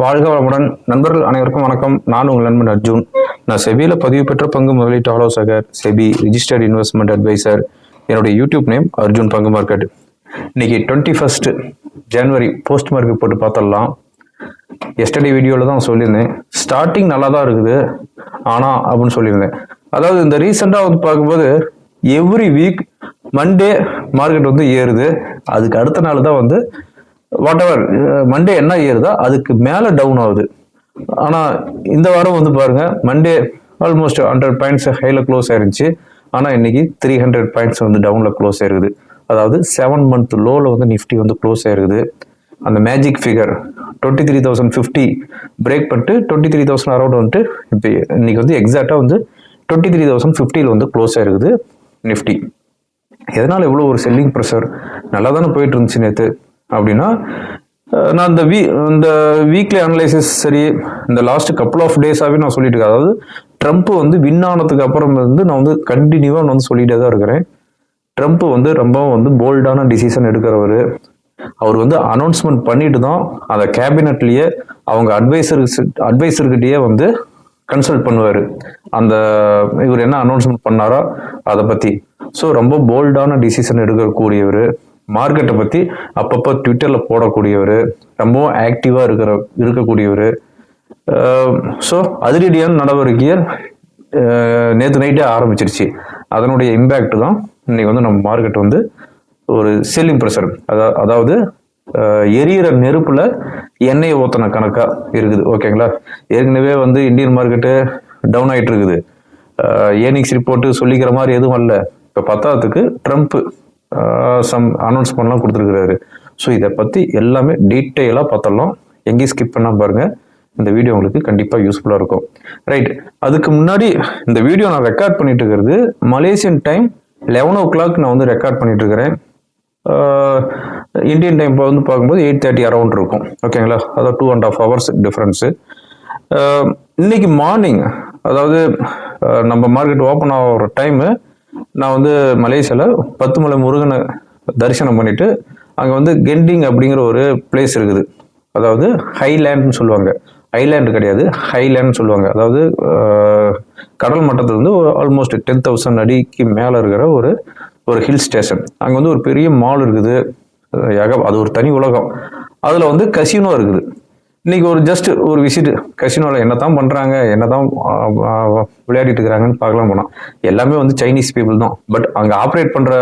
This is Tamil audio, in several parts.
வாழ்க வளமுடன். நண்பர்கள் அனைவருக்கும் வணக்கம். நான் உங்கள் நண்பன் அர்ஜுன். நான் செபியில் பதிவு பெற்ற பங்கு முதலீட்டு ஆலோசகர் செபி ரிஜிஸ்டர்ட் இன்வெஸ்ட்மெண்ட் அட்வைசர் என்னுடைய யூடியூப் நேம் அர்ஜுன் பங்கு மார்க்கெட். இன்னைக்கு twenty first January post market போட்டு பார்த்தரலாம் எஸ்டர்டே வீடியோவில் தான் சொல்லியிருந்தேன். ஸ்டார்டிங் நல்லா தான் இருக்குது. ஆனால் அப்படின்னு சொல்லியிருந்தேன். அதாவது இந்த ரீசெண்டாக வந்து பார்க்கும்போது எவ்ரி வீக் மண்டே மார்க்கெட் வந்து ஏறுது. அதுக்கு அடுத்த நாள் தான் வந்து வாட் எவர் மண்டே என்ன ஏறுதோ அதுக்கு மேலே டவுன் ஆகுது. ஆனால் இந்த வாரம் வந்து பாருங்க மண்டே ஆல்மோஸ்ட் ஹண்ட்ரட் பாயிண்ட்ஸ் ஹையில் க்ளோஸ் ஆயிருந்துச்சு. ஆனால் இன்னைக்கு த்ரீ ஹண்ட்ரட் பாயிண்ட்ஸ் வந்து டவுனில் க்ளோஸ் ஆயிருக்குது. அதாவது செவன் மந்த் லோவில் வந்து நிஃப்டி வந்து க்ளோஸ் ஆயிருக்குது. அந்த magic figure twenty three thousand fifty break பண்ணிட்டு டுவெண்ட்டி த்ரீ தௌசண்ட் அரௌண்ட் வந்துட்டு இப்போ இன்னைக்கு வந்து எக்ஸாக்டாக வந்து டுவெண்ட்டி த்ரீ தௌசண்ட் ஃபிஃப்டியில் வந்து க்ளோஸ் ஆயிருக்குது நிஃப்டி எதனால் இவ்வளோ ஒரு செல்லிங் ப்ரெஷர் நல்லா தானே போயிட்டு இருந்துச்சு நேற்று அப்படின்னா நான் இந்த வீ இந்த வீக்லி அனலைசிஸ் சரி இந்த லாஸ்ட் கப்புள் ஆஃப் டேஸாகவே நான் சொல்லிட்டு இருக்கேன். அதாவது ட்ரம்ப் வந்து வின் ஆனதுக்கு அப்புறம் வந்து நான் வந்து கண்டினியூவாக நான் வந்து சொல்லிட்டே தான் இருக்கிறேன். ட்ரம்ப் வந்து ரொம்ப வந்து போல்டான டிசிஷன் எடுக்கிறவர். அவர் வந்து அனௌன்ஸ்மெண்ட் பண்ணிட்டு தான் அந்த கேபினட்லேயே அவங்க அட்வைசர் அட்வைசர்கிட்டயே வந்து கன்சல்ட் பண்ணுவார். அந்த இவர் என்ன அனௌன்ஸ்மெண்ட் பண்ணாரோ அதை பற்றி ஸோ ரொம்ப போல்டான டிசிஷன் எடுக்கக்கூடியவர். மார்க்கெட்டை பற்றி அப்பப்போ ட்விட்டரில் போடக்கூடியவர் ரொம்பவும் ஆக்டிவாக இருக்கிற இருக்கக்கூடியவர். ஸோ அதிரடியான நடவடிக்கையை நேற்று நைட்டே ஆரம்பிச்சிருச்சு. அதனுடைய இம்பேக்ட் தான் இன்னைக்கு வந்து நம்ம மார்க்கெட் வந்து ஒரு செல்லிங் ப்ரெஷர் அதா- அதாவது எரியிற நெருப்பில் எண்ணெயை ஊத்தின கணக்காக இருக்குது. ஓகேங்களா ஏற்கனவே வந்து இந்தியன் மார்க்கெட்டு டவுன் ஆகிட்டு இருக்குது. ஏனிக்ஸ் ரிப்போர்ட்டு சொல்லிக்கிற மாதிரி எதுவும் இல்லை இப்போ பத்தாவதுக்கு ட்ரம்ப் சம் அனௌன்ஸ்மெண்ட்லாம் கொடுத்துருக்குறாரு. ஸோ இதை பற்றி எல்லாமே டீட்டெயிலாக பார்த்தலாம் எங்கேயும் ஸ்கிப் பண்ணால் பாருங்கள் இந்த வீடியோ உங்களுக்கு கண்டிப்பாக யூஸ்ஃபுல்லாக இருக்கும். ரைட் அதுக்கு முன்னாடி இந்த வீடியோ நான் ரெக்கார்ட் பண்ணிட்டு இருக்கிறது Malaysian time eleven o'clock நான் வந்து ரெக்கார்ட் பண்ணிட்டு இருக்கிறேன். இந்தியன் டைம் வந்து பார்க்கும்போது எயிட் தேர்ட்டி அரௌண்ட் இருக்கும். ஓகேங்களா அதாவது two and half hours difference இன்னைக்கு மார்னிங் அதாவது நம்ம மார்க்கெட் ஓப்பன் ஆகிற டைமு நான் வந்து மலேசியாவில் பத்துமலை முருகனை தரிசனம் பண்ணிவிட்டு அங்கே வந்து கெண்டிங் அப்படிங்கிற ஒரு பிளேஸ் இருக்குது. அதாவது ஹைலேண்ட்னு சொல்லுவாங்க. ஐலேண்டு கிடையாது ஹைலேண்ட் சொல்லுவாங்க. அதாவது கடல் மட்டத்துல இருந்து ஆல்மோஸ்ட் டென் தௌசண்ட் அடிக்கு மேலே இருக்கிற ஒரு ஒரு ஹில் ஸ்டேஷன் அங்கே வந்து ஒரு பெரிய மால் இருக்குது. அது ஒரு தனி உலகம். அதில் வந்து கசினோ இருக்குது. இன்னைக்கு ஒரு ஜஸ்ட் ஒரு விசிட் கசினோவில் என்ன தான் பண்ணுறாங்க என்ன தான் விளையாடிட்டு இருக்கிறாங்கன்னு பார்க்கலாம் போனால் எல்லாமே வந்து சைனீஸ் பீப்புள் தான். பட் அங்கே ஆப்ரேட் பண்ணுற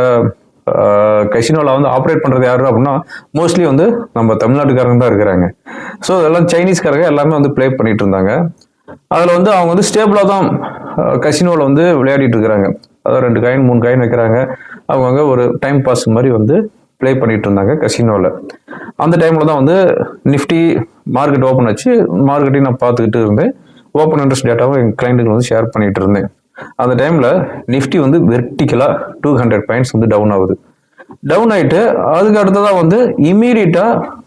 கசினோவில் வந்து ஆப்ரேட் பண்ணுறது யாரு அப்படின்னா மோஸ்ட்லி வந்து நம்ம தமிழ்நாட்டுக்காரங்க தான் இருக்கிறாங்க. ஸோ அதெல்லாம் சைனீஸ்காரங்க எல்லாமே வந்து ப்ளே பண்ணிட்டு இருந்தாங்க. அதில் வந்து அவங்க வந்து ஸ்டேபிளாக தான் கசினோவில் வந்து விளையாடிட்டு இருக்கிறாங்க. அதாவது ரெண்டு காயின் மூணு காயின் வைக்கிறாங்க. அவங்கவுங்க ஒரு டைம் பாஸ் மாதிரி வந்து ப்ளே பண்ணிட்டு இருந்தாங்க கசினோவில் அந்த டைமில் தான் வந்து நிஃப்டி மார்க்கெட் ஓப்பன் ஆச்சு. மார்க்கெட்டையும் நான் பார்த்துக்கிட்டு இருந்தேன். ஓப்பன் இன்ட்ரெஸ்ட் டேட்டாவும் எங்கள் கிளைண்ட்டுக்கு வந்து ஷேர் பண்ணிகிட்டு இருந்தேன். அந்த டைமில் நிஃப்டி வந்து வெர்டிக்கலாக டூ ஹண்ட்ரட் பாயிண்ட்ஸ் வந்து டவுன் ஆகுது. டவுன் ஆகிட்டு அதுக்கு அடுத்ததாக வந்து இமீடியட்டாக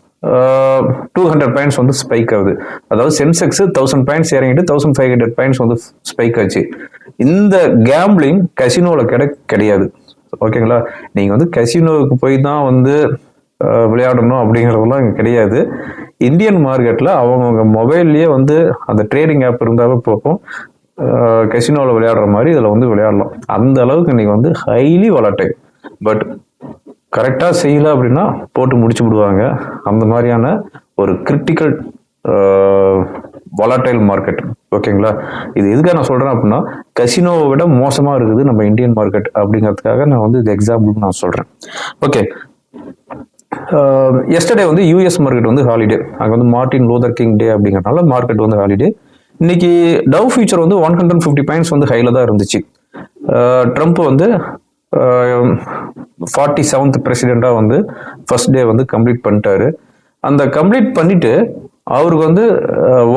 டூ ஹண்ட்ரட் பாயிண்ட்ஸ் வந்து ஸ்பைக் ஆகுது. அதாவது சென்செக்ஸ் தௌசண்ட் பாயிண்ட்ஸ் இறங்கிட்டு தௌசண்ட் ஃபைவ் ஹண்ட்ரட் பாயிண்ட்ஸ் வந்து ஸ்பைக் ஆச்சு. இந்த கேம்பிளிங் கசினோவில் கிடை கிடையாது. ஓகேங்களா நீங்கள் வந்து கசினோவுக்கு போய் தான் வந்து விளையாடணும் அப்படிங்கிறதெல்லாம் இங்கே கிடையாது. இந்தியன் மார்க்கெட்டில் அவங்கவுங்க மொபைல்லையே வந்து அந்த ட்ரேடிங் ஆப் இருந்தாவே போகும் கசினோவில் விளையாடுற மாதிரி இதில் வந்து விளையாடலாம். அந்த அளவுக்கு இன்னைக்கு வந்து ஹைலி வளட்டை பட் கரெக்டாக செய்யல அப்படின்னா போட்டு முடிச்சு விடுவாங்க. அந்த மாதிரியான ஒரு கிரிட்டிக்கல் வொலட்டைல் மார்க்கெட் ஓகேங்களா? இது எதுக்காக நான் சொல்கிறேன் அப்படின்னா கசினோவை விட மோசமாக இருக்குது நம்ம இந்தியன் மார்க்கெட் அப்படிங்கிறதுக்காக நான் வந்து இது எக்ஸாம்பிள் நான் சொல்கிறேன் ஓகே எஸ்டர்டே வந்து யூஎஸ் மார்க்கெட் வந்து ஹாலிடே அங்கே வந்து மார்ட்டின் லூதர் கிங் டே அப்படிங்கிறனால மார்க்கெட் வந்து ஹாலிடே இன்னைக்கு டவ் ஃபியூச்சர் வந்து ஒன் ஹண்ட்ரட் ஃபிஃப்டி பாயிண்ட்ஸ் வந்து ஹையில் தான் இருந்துச்சு. ட்ரம்ப் வந்து ஃபார்ட்டி செவன்த் பிரசிடெண்ட்டாக வந்து ஃபர்ஸ்ட் டே வந்து கம்ப்ளீட் பண்ணிட்டாரு. அந்த கம்ப்ளீட் பண்ணிட்டு அவருக்கு வந்து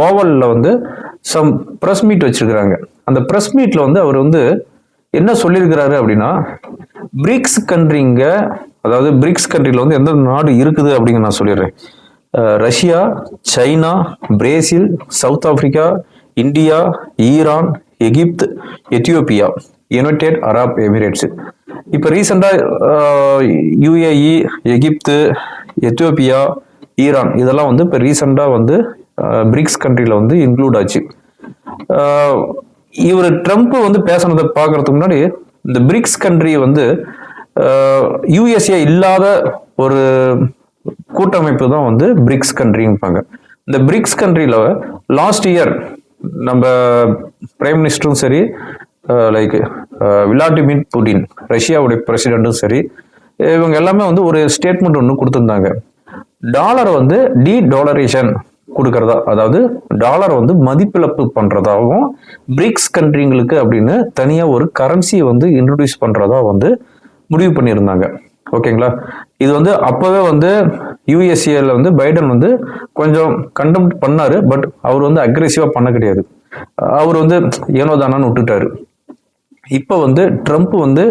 ஓவலில் வந்து சம் ப்ரெஸ் மீட் வச்சுருக்கிறாங்க. அந்த ப்ரெஸ் மீட்டில் வந்து அவர் வந்து என்ன சொல்லியிருக்கிறாரு அப்படின்னா பிரிக்ஸ் கண்ட்ரிங்க அதாவது பிரிக்ஸ் கண்ட்ரியில் வந்து எந்த நாடு இருக்குது அப்படிங்க நான் சொல்லிடுறேன். Russia China Brazil South Africa India Iran Egypt Ethiopia United Arab Emirates. இப்போ ரீசெண்டாக யுஏஇ எகிப்து எத்தியோப்பியா ஈரான் இதெல்லாம் வந்து இப்போ ரீசெண்டாக வந்து பிரிக்ஸ் கண்ட்ரியில் வந்து இன்க்ளூட் ஆச்சு. இவர் ட்ரம்ப் வந்து பேசுனதை பார்க்கறதுக்கு முன்னாடி இந்த பிரிக்ஸ் கண்ட்ரி வந்து யூஎஸ்ஏ இல்லாத ஒரு கூட்டமைப்பு தான் வந்து பிரிக்ஸ் கண்ட்ரிங்பாங்க இந்த பிரிக்ஸ் கண்ட்ரியில் லாஸ்ட் இயர் நம்ம பிரைம் மினிஸ்டரும் சரி லைக் விளாடிமிர் புடின் ரஷ்யாவுடைய பிரசிடென்ட்டும் சரி இவங்க எல்லாமே வந்து ஒரு ஸ்டேட்மெண்ட் ஒன்று கொடுத்துருந்தாங்க. டாலரை வந்து டி டாலரேஷன் கொடுக்கறதா அதாவது டாலர் வந்து மதிப்பிழப்பு பண்ணுறதாகவும் பிரிக்ஸ் கண்ட்ரிங்களுக்கு அப்படின்னு தனியாக ஒரு கரன்சியை வந்து இன்ட்ரடியூஸ் பண்ணுறதா வந்து முடிவு பண்ணியிருந்தாங்க. ஓகேங்களா? இது வந்து அப்போவே வந்து யூஎஸ்ஏல வந்து பைடன் வந்து கொஞ்சம் கண்டம் பண்ணார் பட் அவர் வந்து அக்ரெசிவாக பண்ண கிடையாது. அவர் வந்து ஏனோ தானான்னு விட்டுட்டாரு. இப்போ வந்து ட்ரம்ப் வந்து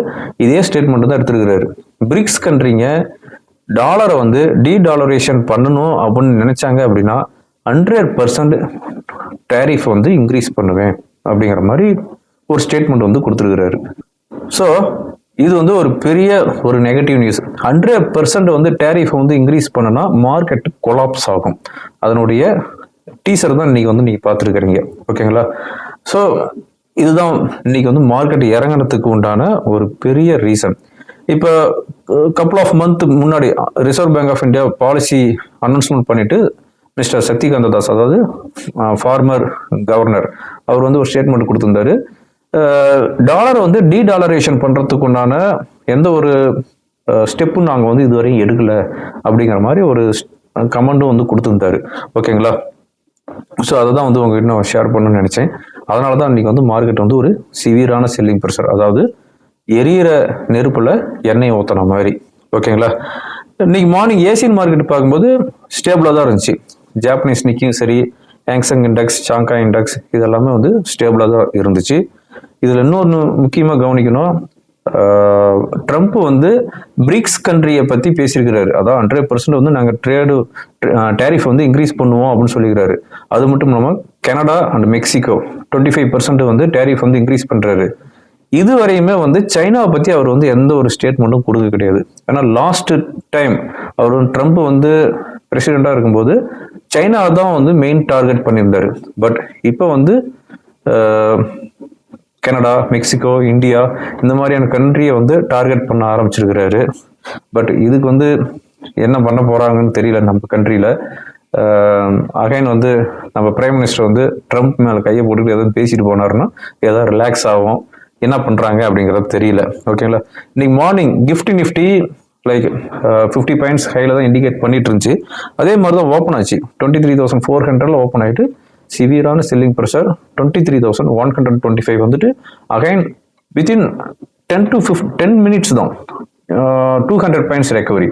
இதே ஸ்டேட்மெண்ட் தான் எடுத்திருக்கிறாரு. பிரிக்ஸ் கண்ட்ரிங்க டாலரை வந்து டி டாலரேஷன் பண்ணணும் அப்படின்னு நினைச்சாங்க அப்படின்னா ஹண்ட்ரட் பர்சன்ட் டேரிஃப் வந்து இன்க்ரீஸ் பண்ணுவேன் அப்படிங்கிற மாதிரி ஒரு ஸ்டேட்மெண்ட் வந்து கொடுத்துருக்கிறாரு. ஸோ இது வந்து ஒரு பெரிய ஒரு நெகட்டிவ் நியூஸ் ஹண்ட்ரட் பர்சன்ட் வந்து டேரிஃப் வந்து இன்க்ரீஸ் பண்ணனா மார்க்கெட் கொலாப்ஸ் ஆகும். அதனுடைய டீசர் தான் இன்னைக்கு வந்து நீங்க பார்த்துருக்கிறீங்க. ஓகேங்களா ஸோ இதுதான் இன்னைக்கு வந்து மார்க்கெட் இறங்குறதுக்கு உண்டான ஒரு பெரிய ரீசன் இப்போ கப்புள் ஆஃப் மந்த் முன்னாடி Reserve Bank of India policy announcement பண்ணிட்டு மிஸ்டர் சக்திகாந்த தாஸ் அதாவது ஃபார்மர் கவர்னர் அவர் வந்து ஒரு ஸ்டேட்மெண்ட் கொடுத்துருந்தாரு. டாலரை வந்து டி டாலரேஷன் பண்ணுறதுக்கு உண்டான எந்த ஒரு ஸ்டெப்பும் நாங்கள் வந்து இதுவரையும் எடுக்கலை அப்படிங்கிற மாதிரி ஒரு கமெண்டும் வந்து கொடுத்துருந்தாரு. ஓகேங்களா ஸோ அதை தான் வந்து உங்ககிட்ட நான் ஷேர் பண்ணணும்னு நினச்சேன். அதனால தான் இன்னைக்கு வந்து மார்க்கெட் வந்து ஒரு சிவியரான செல்லிங் ப்ரெஷர் அதாவது எரியிற நெருப்பில் எண்ணெய் ஊற்றின மாதிரி. ஓகேங்களா இன்னைக்கு மார்னிங் ஏசியன் மார்க்கெட் பார்க்கும்போது ஸ்டேபிளாக தான் இருந்துச்சு. ஜாப்பனீஸ் நிக்கியும் சரி ஆங்சங் இண்டெக்ஸ் சாங்காய் இண்டெக்ஸ் இதெல்லாமே வந்து ஸ்டேபிளாக தான் இருந்துச்சு. இதில் இன்னொன்று முக்கியமாக கவனிக்கணும். ட்ரம்ப் வந்து பிரிக்ஸ் கண்ட்ரியை பற்றி பேசியிருக்கிறாரு. அதான் ஹண்ட்ரட் பர்சன்ட் வந்து நாங்கள் ட்ரேடு டேரிஃப் வந்து இன்க்ரீஸ் பண்ணுவோம் அப்படின்னு சொல்லிக்கிறாரு அது மட்டும் இல்லாமல் Canada and Mexico twenty five percent வந்து டேரிஃப் வந்து இன்க்ரீஸ் பண்ணுறாரு இது வரையுமே வந்து சைனாவை பற்றி அவர் வந்து எந்த ஒரு ஸ்டேட்மெண்ட்டும் கொடுக்க கிடையாது. ஏன்னா லாஸ்ட் டைம் அவர் ட்ரம்ப் வந்து பிரசிடெண்ட்டாக இருக்கும்போது சைனா தான் வந்து மெயின் டார்கெட் பண்ணியிருந்தாரு. பட் இப்போ வந்து கனடா மெக்சிகோ இந்தியா இந்த மாதிரியான கண்ட்ரியை வந்து டார்கெட் பண்ண ஆரம்பிச்சிருக்கிறாரு. பட் இதுக்கு வந்து என்ன பண்ண போறாங்கன்னு தெரியல நம்ம கண்ட்ரியில் அகைன் வந்து நம்ம பிரைம் மினிஸ்டர் வந்து ட்ரம்ப் மேலே கையை போட்டுட்டு எதாவது பேசிட்டு போனாருன்னா ஏதாவது ரிலாக்ஸ் ஆகும். என்ன பண்ணுறாங்க அப்படிங்கிறது தெரியல. ஓகேங்களா இன்னைக்கு morning GIFT Nifty like fifty points ஹையில் தான் இண்டிகேட் பண்ணிட்டு இருந்துச்சு. அதே மாதிரி தான் ஓப்பன் ஆச்சு. டுவெண்ட்டி த்ரீ தௌசண்ட் ஃபோர் ஹண்ட்ரட்ல ஓப்பன் ஆகிட்டு சிவியரான selling pressure twenty three thousand one hundred twenty five வந்துட்டு again within ten to fifteen minutes தான். டூ ஹண்ட்ரட் பாயிண்ட்ஸ் ரெக்கவரி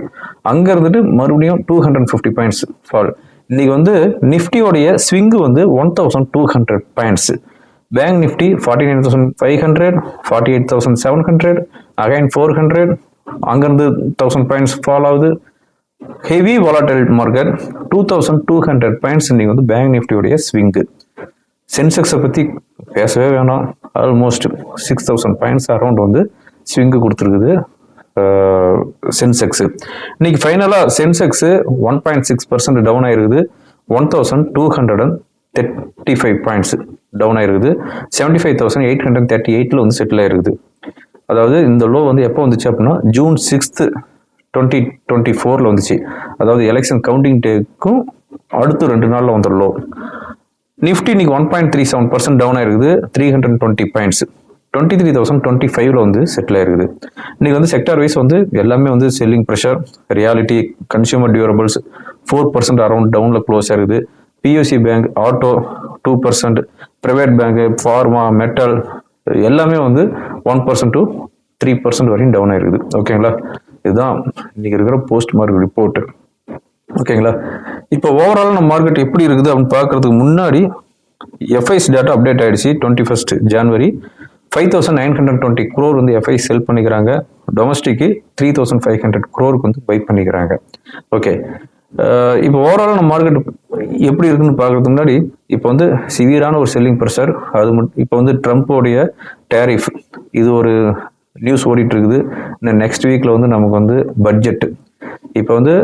அங்கே இருந்துட்டு மறுபடியும் two hundred fifty points fall இன்னைக்கு வந்து நிஃப்டியோடைய ஸ்விங்கு வந்து one thousand two hundred points bank Nifty forty nine thousand five hundred forty eight thousand seven hundred again four hundred அங்கேருந்து தௌசண்ட் பாயிண்ட்ஸ் ஃபால் ஆகுது. Heavy volatile market two thousand two hundred points இன்றைக்கி வந்து பேங்க் நிஃப்டியோடைய ஸ்விங்கு சென்செக்ஸை பற்றி பேசவே வேணாம். Almost six thousand points around வந்து ஸ்விங்கு கொடுத்துருக்குது சென்செக்ஸு இன்றைக்கி ஃபைனலாக Sensex one point six percent down ஆயிருக்குது one thousand two hundred and thirty five points down ஆயிருக்குது. Seventy five thousand eight hundred thirty எயிட்டில் வந்து செட்டில் ஆயிருக்குது. அதாவது இந்த லோ வந்து எப்போ வந்துச்சு அப்படின்னா ஜூன் சிக்ஸ்த்து டுவெண்ட்டி டுவெண்ட்டி ஃபோரில் வந்துச்சு. அதாவது எலெக்ஷன் கவுண்டிங் டேக்கும் அடுத்து ரெண்டு நாளில் வந்துடும் லோ நிஃப்டி இன்னைக்கு one point three seven percent down ஆயிருக்குது. Three hundred twenty points twenty three thousand twenty ஃபைவ்ல வந்து செட்டில் ஆயிருக்குது. இன்னைக்கு வந்து செக்டார் வைஸ் வந்து எல்லாமே வந்து selling pressure realty consumer durables four percent around டவுனில் க்ளோஸ் ஆயிருக்குது. PSU bank auto two percent private bank pharma metal எல்லாமே வந்து one percent to three percent வரையும் டவுன் ஆயிருக்குது. ஓகேங்களா இதுதான் இன்னைக்கு இருக்கிற போஸ்ட் மார்க்கெட் ரிப்போர்ட் ஓகேங்களா இப்போ ஓவரால் நம்ம மார்க்கெட் எப்படி இருக்குது அப்படின்னு பார்க்கறதுக்கு முன்னாடி எஃப்ஐஸ் டேட்டா அப்டேட் ஆயிடுச்சு twenty first January five thousand nine hundred twenty crore வந்து எஃப்ஐ செல் பண்ணிக்கிறாங்க. Domestic three thousand five hundred க்ரோருக்கு வந்து பை பண்ணிக்கிறாங்க. ஓகே இப்போ ஓவரால் நம்ம மார்க்கெட் எப்படி இருக்குன்னு பார்க்கறதுக்கு முன்னாடி இப்போ வந்து சிவியரான ஒரு செல்லிங் ப்ரெஷர் அது மட்டும் இப்போ வந்து ட்ரம்ப்போடைய டேரிஃப் இது ஒரு நியூஸ் ஓடிட்டு இருக்குது இன்னும் நெக்ஸ்ட் வீக்கில் வந்து நமக்கு வந்து பட்ஜெட்டு இப்போ வந்து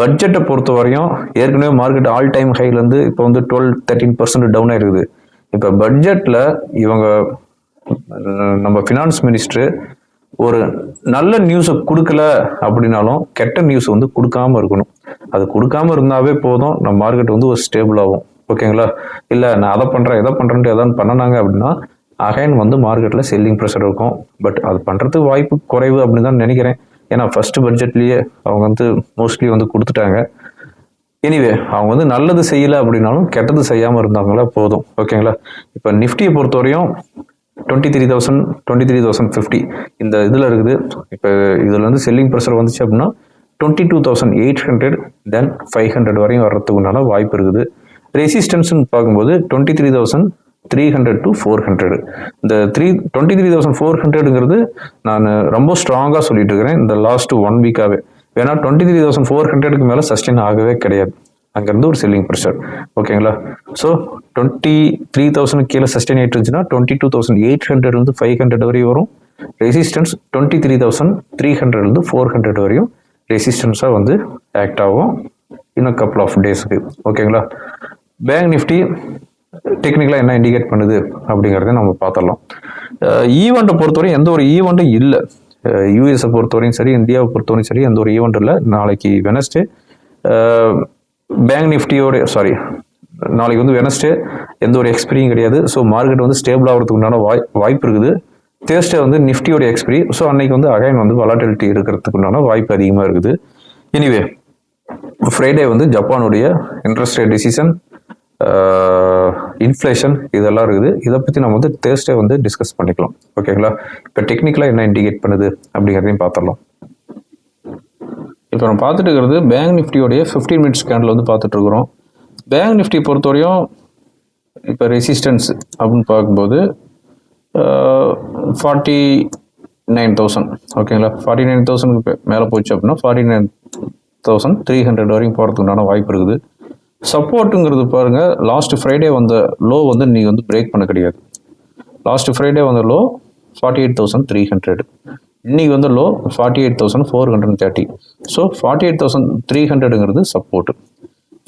பட்ஜெட்டை பொறுத்த வரையும் ஏற்கனவே மார்க்கெட் ஆல் டைம் ஹைலேருந்து இப்போ வந்து டுவெல் தேர்ட்டின் பர்சன்ட் டவுன் ஆயிருக்குது. இப்போ பட்ஜெட்டில் இவங்க நம்ம ஃபினான்ஸ் மினிஸ்டரு ஒரு நல்ல நியூஸை கொடுக்கல அப்படின்னாலும் கெட்ட நியூஸ் வந்து கொடுக்காம இருக்கணும். அது கொடுக்காம இருந்தாவே போதும். நம்ம மார்க்கெட் வந்து ஒரு ஸ்டேபிள் ஆகும். ஓகேங்களா இல்லை நான் அதை பண்ணுறேன் எதை பண்ணுறேன்ட்டு எதாவது பண்ணனாங்க அப்படின்னா அகைன் வந்து மார்க்கெட்டில் செல்லிங் ப்ரெஷர் இருக்கும். பட் அது பண்ணுறதுக்கு வாய்ப்பு குறைவு அப்படின்னு தான் நினைக்கிறேன். ஏன்னா ஃபஸ்ட்டு பட்ஜெட்லேயே அவங்க வந்து மோஸ்ட்லி வந்து கொடுத்துட்டாங்க. எனிவே அவங்க வந்து நல்லது செய்யலை அப்படின்னாலும் கெட்டது செய்யாமல் இருந்தாங்களா போதும். ஓகேங்களா இப்போ நிஃப்டியை பொறுத்தவரையும் twenty three thousand twenty three thousand fifty இந்த இதில் இருக்குது. இப்போ இதில் வந்து செல்லிங் ப்ரெஷர் வந்துச்சு அப்படின்னா twenty two thousand eight hundred then five hundred வரையும் வர்றதுக்குண்டான வாய்ப்பு இருக்குது. ரெசிஸ்டன்ஸ்னு பார்க்கும்போது twenty three thousand three hundred to four hundred இந்த three twenty three thousand four ஹண்ட்ரடுங்கிறது நான் ரொம்ப ஸ்ட்ராங்காக சொல்லிட்டு இருக்கிறேன் இந்த லாஸ்ட் ஒன் வீக்காகவே ஏன்னா டுவெண்ட்டி த்ரீ தௌசண்ட் ஃபோர் ஹண்ட்ரடுக்கு மேலே சஸ்டெயின் ஆகவே கிடையாது. அங்கேருந்து ஒரு செல்லிங் ப்ரெஷர் ஓகேங்களா ஸோ டுவெண்ட்டி த்ரீ தௌசண்ட் கீழே சஸ்டெயின் ஆகிட்டு இருந்துச்சுன்னா twenty two thousand eight hundred வந்து ஃபைவ் ஹண்ட்ரட் வரையும் வரும். Resistance twenty three thousand three ஹண்ட்ரட்லேருந்து ஃபோர் ஹண்ட்ரட் வரையும் ரெசிஸ்டன்ஸாக வந்து ஆக்ட் ஆகும். இன்னும் கப்புள் ஆஃப் டேஸுக்கு ஓகேங்களா பேங்க் நிஃப்டி டெக்னிக்கலாக என்ன இண்டிகேட் பண்ணுது அப்படிங்கிறத நம்ம பார்த்துடலாம். ஈவெண்ட்டை e பொறுத்தவரையும் எந்த ஒரு e ஈவெண்ட்டும் இல்லை. யூஎஸை பொறுத்தவரையும் சரி இந்தியாவை பொறுத்தவரையும் சரி எந்த ஒரு e ஈவெண்ட் இல்லை. நாளைக்கு வெனஸ்டே பேங்க் நிஃப்டியோடைய சாரி நாளைக்கு வந்து வெனஸ்டே எந்த ஒரு எக்ஸ்பிரியும் கிடையாது. ஸோ மார்க்கெட் வந்து ஸ்டேபிள் ஆகிறதுக்கு உண்டான வாய் வாய்ப்பு இருக்குது. தேர்ஸ்டே வந்து நிஃப்டியோட எக்ஸ்பிரி ஸோ அன்னைக்கு வந்து அகைன் வந்து வலாட்டிலிட்டி இருக்கிறதுக்கு உண்டான வாய்ப்பு அதிகமாக இருக்குது. எனிவே ஃப்ரைடே வந்து ஜப்பானுடைய இன்ட்ரெஸ்ட் ரேட் டிசிஷன் இன்ஃப்ளேஷன் இதெல்லாம் இருக்குது. இதை பற்றி நம்ம வந்து தேர்ஸ்டே வந்து டிஸ்கஸ் பண்ணிக்கலாம். ஓகேங்களா இப்போ டெக்னிக்கலாக என்ன இண்டிகேட் பண்ணுது அப்படிங்கிறதையும் பார்த்துடலாம். இப்போ நம்ம பார்த்துட்டு இருக்கிறது பேங்க் நிஃப்டியோடைய 15 மினிட்ஸ் கேண்டில் வந்து பார்த்துட்ருக்குறோம் பேங்க் நிஃப்டி பொறுத்தவரையும் இப்போ ரெசிஸ்டன்ஸ் அப்படின்னு பார்க்கும்போது ஃபார்ட்டி நைன் தௌசண்ட் ஓகேங்களா ஃபார்ட்டி நைன் தௌசண்ட்க்கு மேலே போச்சு அப்படின்னா forty nine thousand three hundred வரைக்கும் போகிறதுக்குண்டான வாய்ப்பு இருக்குது. சப்போர்ட்டுங்கிறது பாருங்கள் லாஸ்ட் ஃப்ரைடே வந்த லோ வந்து நீங்கள் வந்து பிரேக் பண்ண கிடையாது. லாஸ்ட் ஃப்ரைடே வந்த low forty eight thousand three hundred இன்றைக்கி வந்து low forty eight thousand four hundred thirty so forty eight thousand three ஹண்ட்ரடுங்கிறது support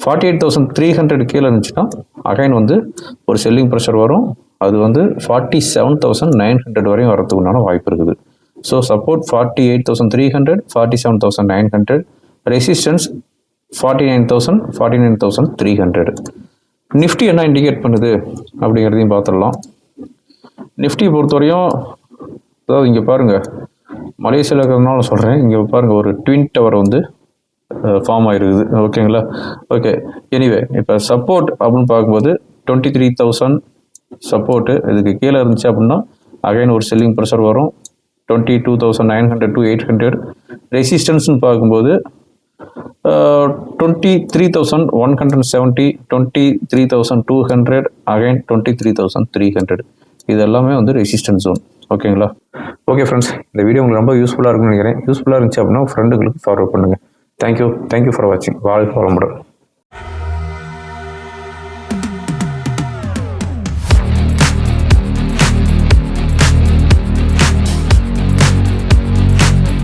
forty eight thousand three hundred கீழே இருந்துச்சுன்னா அகைன் வந்து ஒரு செல்லிங் ப்ரெஷர் வரும். அது வந்து forty seven thousand nine hundred வரையும் வரத்துக்குண்டான வாய்ப்பு இருக்குது. So support forty eight thousand three hundred forty seven thousand nine hundred resistance forty nine thousand forty nine thousand three hundred Nifty என்ன இண்டிகேட் பண்ணுது அப்படிங்கிறதையும் பார்த்துடலாம். நிஃப்டி பொறுத்தவரையும் அதாவது இங்கே பாருங்கள் மலேசியாவில் இருக்கிறதுனால சொல்கிறேன் இங்கே பாருங்கள் ஒரு ட்வின் டவர் வந்து ஃபார்ம் ஆகிருக்குது ஓகேங்களா ஓகே எனிவே இப்போ சப்போர்ட் அப்படின்னு பார்க்கும்போது டுவெண்ட்டி த்ரீ தௌசண்ட் சப்போர்ட்டு இதுக்கு கீழே இருந்துச்சு அப்படின்னா அகைன் ஒரு செல்லிங் ப்ரெஷர் வரும். Twenty two thousand nine hundred to eight hundred ரெசிஸ்டன்ஸ்னு பார்க்கும்போது twenty three thousand one hundred seventy twenty three thousand two hundred again twenty three thousand three hundred இது எல்லாமே வந்து ரெசிஸ்டன்ஸ் ஜோன் ஓகேங்களா ஓகே ஃப்ரெண்ட்ஸ் இந்த வீடியோ உங்களுக்கு ரொம்ப யூஸ்ஃபுல்லாக இருக்கும்னு நினைக்கிறேன். யூஸ்ஃபுல்லாக இருந்துச்சு அப்படின்னா ஃப்ரெண்டுங்களுக்கு ஃபார்வர்ட் பண்ணுங்கள் thank you thank you for வாட்சிங் வாழ்க்கை வளமுடன்.